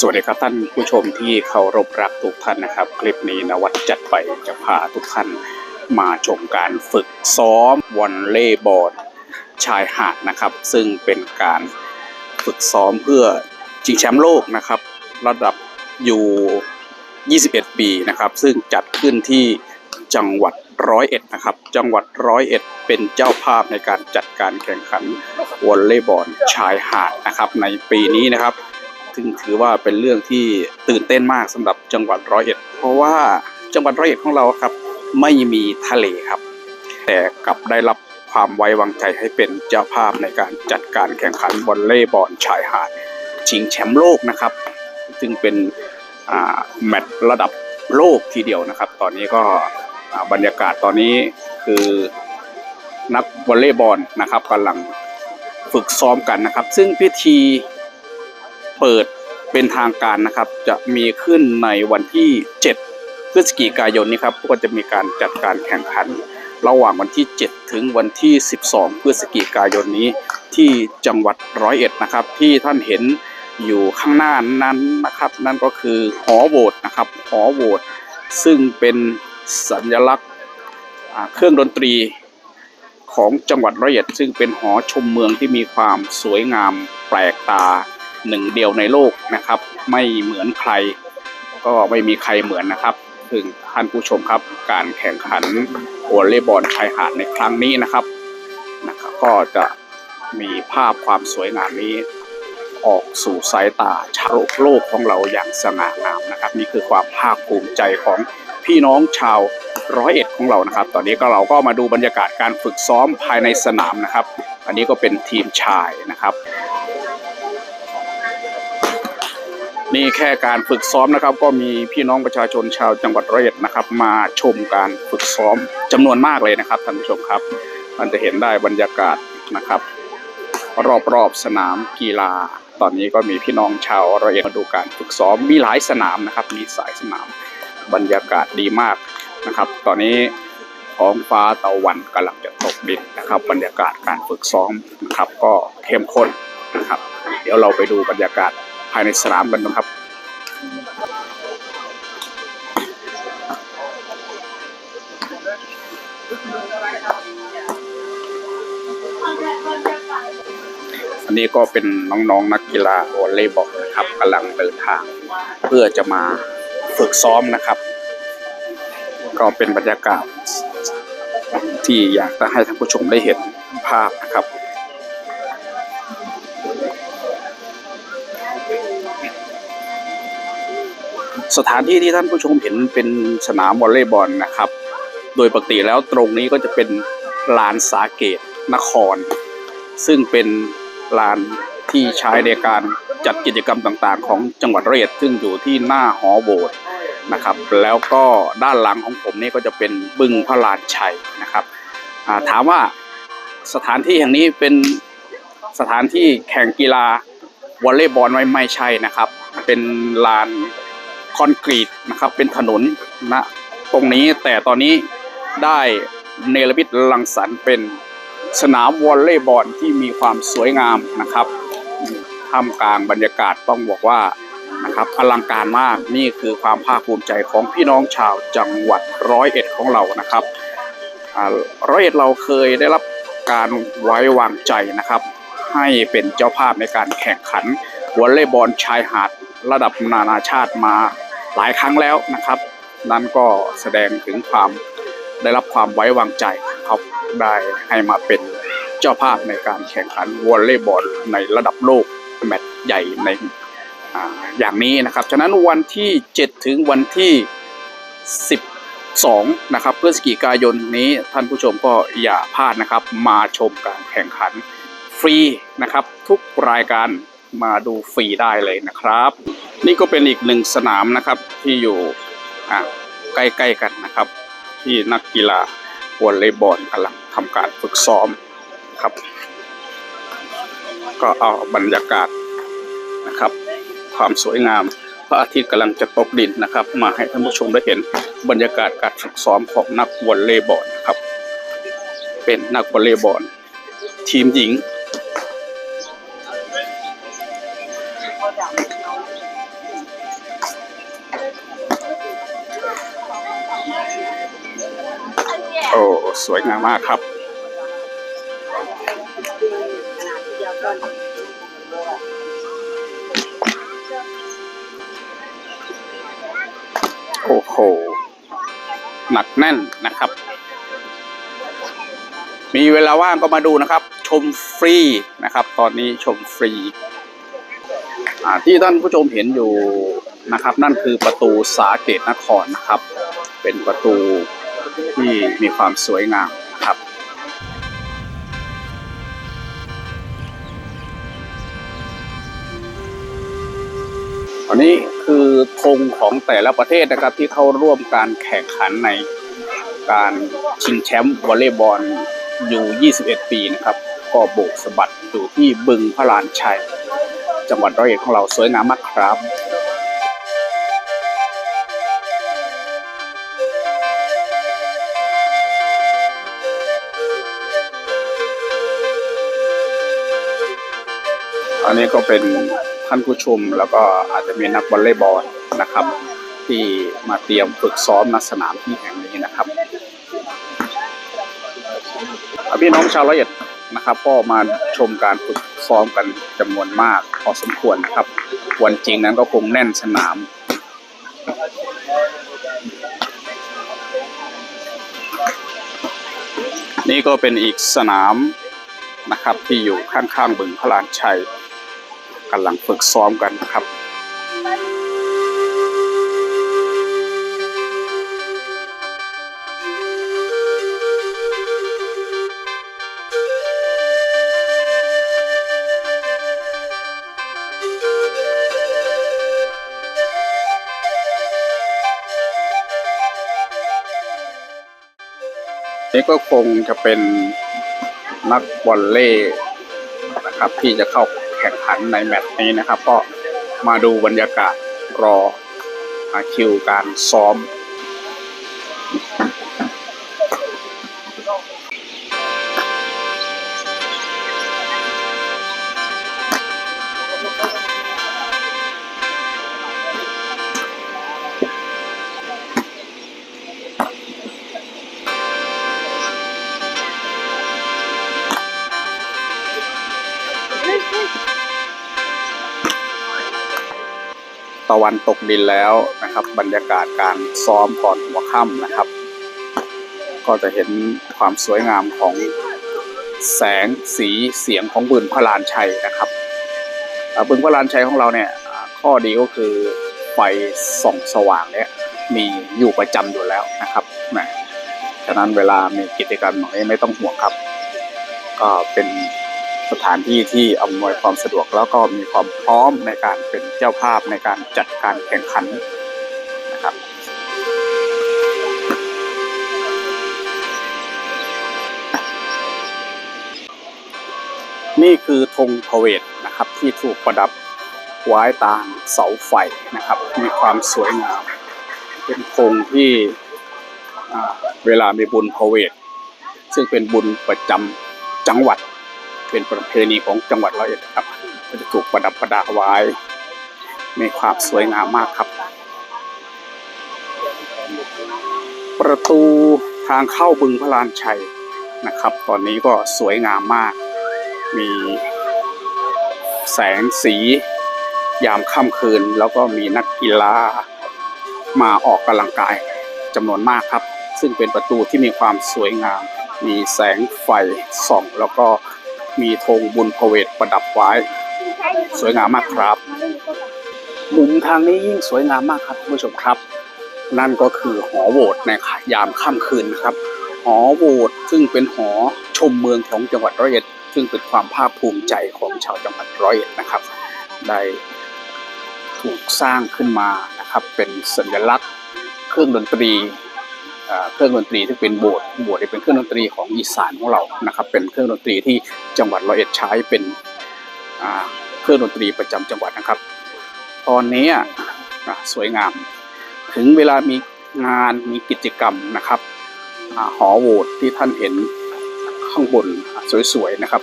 สวัสดีครับท่านผู้ชมที่เคารพรักทุกท่านนะครับ คลิปนี้นวัดจัดไปจะพาทุกท่านมาชมการฝึกซ้อมวอลเลย์บอลชายหาดนะครับ ซึ่งเป็นการฝึกซ้อมเพื่อชิงแชมป์โลกนะครับ ระดับอยู่ 21 ปีนะครับ ซึ่งจัดขึ้นที่จังหวัดร้อยเอ็ดนะครับ จังหวัดร้อยเอ็ดเป็นเจ้าภาพในการจัดการแข่งขันวอลเลย์บอลชายหาดนะครับ ในปีนี้นะครับ ซึ่งถือว่าเป็นเรื่องที่ตื่นเต้นมากสำหรับจังหวัดร้อยเอ็ด เพราะว่าจังหวัดร้อยเอ็ดของเราครับไม่มีทะเลครับ แต่กลับได้รับความไว้วางใจให้เป็นเจ้าภาพในการจัดการแข่งขันวอลเลย์บอลชายหาดชิงแชมป์โลกนะครับ ซึ่งเป็นแมตช์ระดับโลกทีเดียวนะครับ ตอนนี้ก็บรรยากาศตอนนี้คือนักวอลเลย์บอลนะครับกำลังฝึกซ้อมกันนะครับ ซึ่งพิธี เปิดเป็นทางการนะครับ จะมีขึ้นในวันที่ 7 พฤศจิกายนนี้ครับก็จะมีการจัดการแข่งขัน ระหว่างวันที่ 7 ถึงวันที่ 12 พฤศจิกายนนี้ที่จังหวัดร้อยเอ็ดนะครับ ที่ท่านเห็นอยู่ข้างหน้านั้นนะครับ นั่นก็คือหอโหวตนะครับหอโหวตซึ่งเป็นสัญลักษณ์เครื่องดนตรีของจังหวัดร้อยเอ็ดซึ่งเป็นหอชมเมืองที่มีความสวยงามแปลกตา หนึ่งเดียวในโลกนะครับ ไม่เหมือนใคร ก็ไม่มีใครเหมือนนะครับถึงท่านผู้ชมครับ การแข่งขันวอลเลย์บอลชายหาดในครั้งนี้นะครับนะครับ ก็จะมีภาพความสวยงามนี้ออกสู่สายตาชาวโลกของเราอย่างสง่างามนะครับ นี่คือความภาคภูมิใจของพี่น้องชาวร้อยเอ็ดของเรานะครับ ตอนนี้ก็เราก็มาดูบรรยากาศการฝึกซ้อมภายในสนามนะครับ อันนี้ก็เป็นทีมชายนะครับ นี่แค่การฝึกซ้อมนะครับ ก็มีพี่น้องประชาชนชาวจังหวัดร้อยอ็ดนะครับ มาชมการฝึกซ้อมจำนวนมากเลยนะครับท่านผู้ชมครับ มันจะเห็นได้บรรยากาศนะครับ รอบๆสนามกีฬา ตอนนี้ก็มีพี่น้องชาวร้อยอ็ดมาดูการฝึกซ้อมมีหลายสนามนะครับ มีสายสนามบรรยากาศดีมากนะครับ ตอนนี้ท้องฟ้าตะวันกำลังจะตกดินนะครับ บรรยากาศการฝึกซ้อมนะครับ ก็เข้มข้นนะครับ เดี๋ยวเราไปดูบรรยากาศายในสนามกันนะครับอันนี้ก็เป็นน้องๆนักกีฬาวอลเลย์บอลนะครับกำลังเดินทาง เพื่อจะมาฝึกซ้อมนะครับ ก็เป็นบรรยากาศที่อยากจะให้ท่านผู้ชมได้เห็นภาพนะครับ สถานที่ที่ท่านผู้ชมเห็นเป็นสนามวอลเลย์บอลนะครับ โดยปกติแล้วตรงนี้ก็จะเป็นลานสาเกตนคร ซึ่งเป็นลานที่ใช้ในการจัดกิจกรรมต่างๆ ของจังหวัดร้อยอ็ดซึ่งอยู่ที่หน้าหอโบสถ์นะครับ แล้วก็ด้านหลังของผมนี่ก็จะเป็นบึงพระลานชัยนะครับถามว่าสถานที่แห่งนี้เป็นสถานที่แข่งกีฬาวอลเลย์บอลไหมไม่ใช่นะครับ เป็นลาน คอนกรีตนะครับเป็นถนนนะตรงนี้แต่ตอนนี้ได้เนรมิตรังสรรค์เป็นสนามวอลเลย์บอลที่มีความสวยงามนะครับท่ามกลางบรรยากาศต้องบอกว่านะครับอลังการมากนี่คือความภาคภูมิใจของพี่น้องชาวจังหวัดร้อยเอ็ดของเรานะครับร้อยเอ็ดเราเคยได้รับการไว้วางใจนะครับ ให้เป็นเจ้าภาพในการแข่งขันวอลเลย์บอลชายหาดระดับนานาชาติมา หลายครั้งแล้วนะครับ นั่นก็แสดงถึงความได้รับความไว้วางใจครับได้ให้มาเป็นเจ้าภาพในการแข่งขันวอลเลย์บอลในระดับโลกแมตช์ใหญ่ในอ่าอย่างนี้นะครับ ฉะนั้นวันที่ 7 ถึงวันที่ 12 นะครับพฤศจิกายนนี้ท่านผู้ชมก็อย่าพลาดนะครับ มาชมการแข่งขันฟรีนะครับ ทุกรายการมาดูฟรีได้เลยนะครับ นี่ก็เป็นอีกหนึ่งสนามนะครับที่อยู่ใกล้ๆกันนะครับ ที่นักกีฬาวอลเลย์บอลกำลังทำการฝึกซ้อมครับ ก็เอาบรรยากาศนะครับ ความสวยงามพระอาทิตย์กำลังจะตกดินนะครับ มาให้ท่านผู้ชมได้เห็นบรรยากาศการฝึกซ้อมของนักวอลเลย์บอลนะครับ เป็นนักวอลเลย์บอลทีมหญิง สวยงามมากครับโอ้โหหนักแน่นนะครับ มีเวลาว่างก็มาดูนะครับ ชมฟรีนะครับ ตอนนี้ชมฟรีที่ท่านผู้ชมเห็นอยู่นะครับ นั่นคือประตูสาเกตนครนะครับ เป็นประตู ที่มีความสวยงามครับอันนี้คือธงของแต่ละประเทศนะครับที่เข้าร่วมการแข่งขันในการชิงแชมป์วอลเลย์บอลอยู่ 21 ปีนะครับ ก็โบกสะบัดอยู่ที่บึงพระลานชัย จังหวัดร้อยเอ็ดของเราสวยงามมากครับ อันนี้ก็เป็นท่านผู้ชมแล้วก็อาจจะมีนักวอลเลย์บอลนะครับ ที่มาเตรียมฝึกซ้อมณสนามที่แห่งนี้นะครับพี่น้องชาวร้อยเอ็ดนะครับก็มาชมการฝึกซ้อมกันจำนวนมากพอสมควรนะครับ วันจริงนั้นก็คงแน่นสนามนี่ก็เป็นอีกสนามนะครับที่อยู่ข้างๆบึงพระลานชัย กำลังฝึกซ้อมกันนะครับนี่ก็คงจะเป็นนักวอลเลย์นะครับที่จะเข้า แข่งขันในแมตช์นี้นะครับ ก็มาดูบรรยากาศรอคิวการซ้อมะวันตกดินแล้วนะครับ บรรยากาศการซ้อมก่อนหัวค่ำนะครับ ก็จะเห็นความสวยงามของแสงสีเสียงของบึงพระลานชัยนะครับบึงพระลานชัยของเราเนี่ยข้อดีก็คือไฟส่องสว่างเนี่ยมีอยู่ประจำอยู่แล้วนะครับนะฉะนั้นเวลามีกิจกรรมหน่อยไม่ต้องห่วงครับ ก็เป็น สถานที่ที่อำนวยความสะดวกแล้วก็มีความพร้อมในการเป็นเจ้าภาพในการจัดการแข่งขันนะครับนี่คือธงพะเวทนะครับที่ถูกประดับไว้ตามเสาไฟนะครับ มีความสวยงามเป็นธงที่เวลามีบุญพะเวทซึ่งเป็นบุญประจำจังหวัด เป็นประเพณีของจังหวัดร้อยเอ็ดครับก็จะถูกประดับประดาไว้ มีความสวยงามมากครับ ประตูทางเข้าบึงพระลานชัยนะครับ ตอนนี้ก็สวยงามมาก มีแสงสียามค่ำคืน แล้วก็มีนักกีฬามาออกกำลังกายจำนวนมากครับ ซึ่งเป็นประตูที่มีความสวยงาม มีแสงไฟส่อง แล้วก็ มีธงบุญพเวทประดับไว้ สวยงามมากครับ มุมทางนี้ยิ่งสวยงามมากครับคุณผู้ชมครับ นั่นก็คือหอโหวตในยามค่ำคืนนะครับ หอโหวตซึ่งเป็นหอชมเมืองของจังหวัดร้อยเอ็ด ซึ่งเป็นความภาคภูมิใจของชาวจังหวัดร้อยเอ็ดนะครับ ได้ถูกสร้างขึ้นมานะครับ เป็นสัญลักษณ์เครื่องดนตรี เครื่องดนตรีที่เป็นโบสถ์โบสถ์ที่เป็นเครื่องดนตรีของอีสานของเรานะครับเป็นเครื่องดนตรีที่จังหวัดร้อยเอ็ดใช้เป็นเครื่องดนตรีประจำจังหวัดนะครับ ตอนนี้สวยงาม ถึงเวลามีงานมีกิจกรรมนะครับอหอโหวตที่ท่านเห็นข้างบนสวยๆนะครับ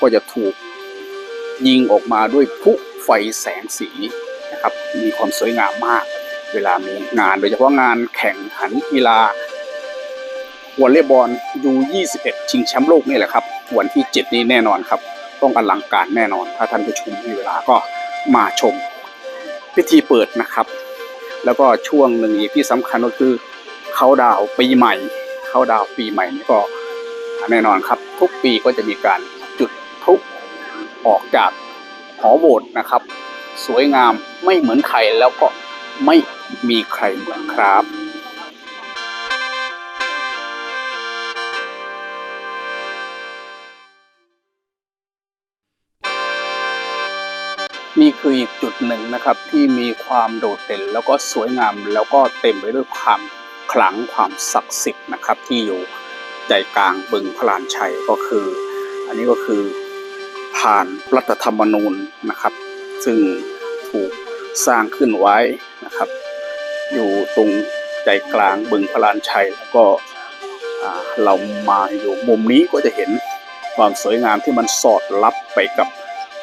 ก็จะถูกยิงออกมาด้วยพุไฟแสงสีนะครับ มีความสวยงามมาก เวลามีงานโดยเฉพาะงานแข่งขันกีฬาวอลเลย์บอลยู21 ชิงแชมป์โลกนี่แหละครับ วันที่ 7 นี้แน่นอนครับ ต้องอลังการแน่นอน ถ้าท่านผู้ชมมีเวลาก็มาชม พิธีเปิดนะครับ แล้วก็ช่วงหนึ่งอีกที่สำคัญก็คือเขาดาวปีใหม่ เขาดาวปีใหม่นี่ก็แน่นอนครับ ทุกปีก็จะมีการจุดพลุออกจากหอโบสถ์นะครับ สวยงามไม่เหมือนใครแล้วก็ไม่ มีใครเหมือนครับนี่คืออีกจุดหนึ่งนะครับที่มีความโดดเด่นแล้วก็สวยงามแล้วก็เต็มไปด้วยความขลังความศักดิ์สิทธิ์นะครับ ที่อยู่ใจกลางบึงพลานชัยก็คือ อันนี้ก็คือผ่านรัฐธรรมนูญนะครับ ซึ่งถูกสร้างขึ้นไว้นะครับ อยู่ตรงใจกลางบึงพลานชัยแล้วก็เรามาอยู่มุมนี้ก็จะเห็นความสวยงามที่มันสอดรับไปกับ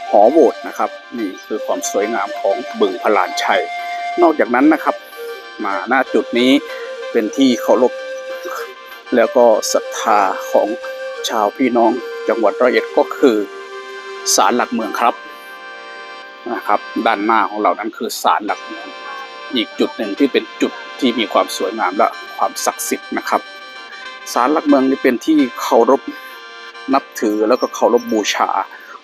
หอโบสถ์นะครับ นี่คือความสวยงามของบึงพลานชัย นอกจากนั้นนะครับ มาหน้าจุดนี้เป็นที่เคารพแล้วก็ศรัทธาของชาวพี่น้องจังหวัดร้อยเอ็ดก็คือศาลหลักเมืองครับนะครับ ด้านหน้าของเรานั้นคือศาลหลักเมือง อีกจุดหนึ่งที่เป็นจุดที่มีความสวยงามและความศักดิ์สิทธิ์นะครับศาลหลักเมืองนี่เป็นที่เคารพนับถือแล้วก็เคารพบูชา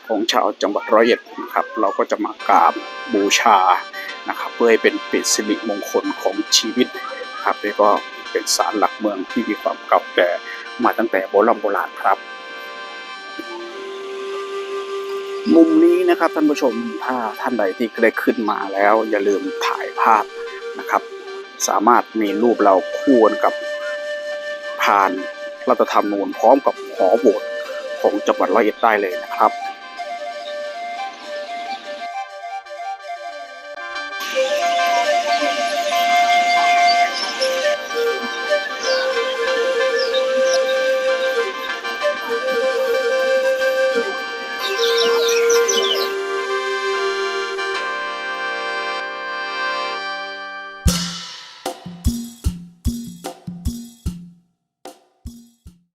ของชาวจังหวัดร้อยเอ็ดนะครับ เราก็จะมากราบบูชานะครับ เพื่อให้เป็นป็นสิริมงคลของชีวิตครับนี่ก็เป็นศาลหลักเมืองที่มีความเก่าแก่มาตั้งแต่โบราณโบราณครับ มุมนี้นะครับท่านผู้ชมถ้าท่านใดที่ได้ขึ้นมาแล้ว อย่าลืมถ่ายภาพนะครับ สามารถมีรูปเราคู่กับผ่านรัฐธรรมนูญพร้อมกับหอโบสถ์ของจังหวัดร้อยเอ็ดได้เลยนะครับ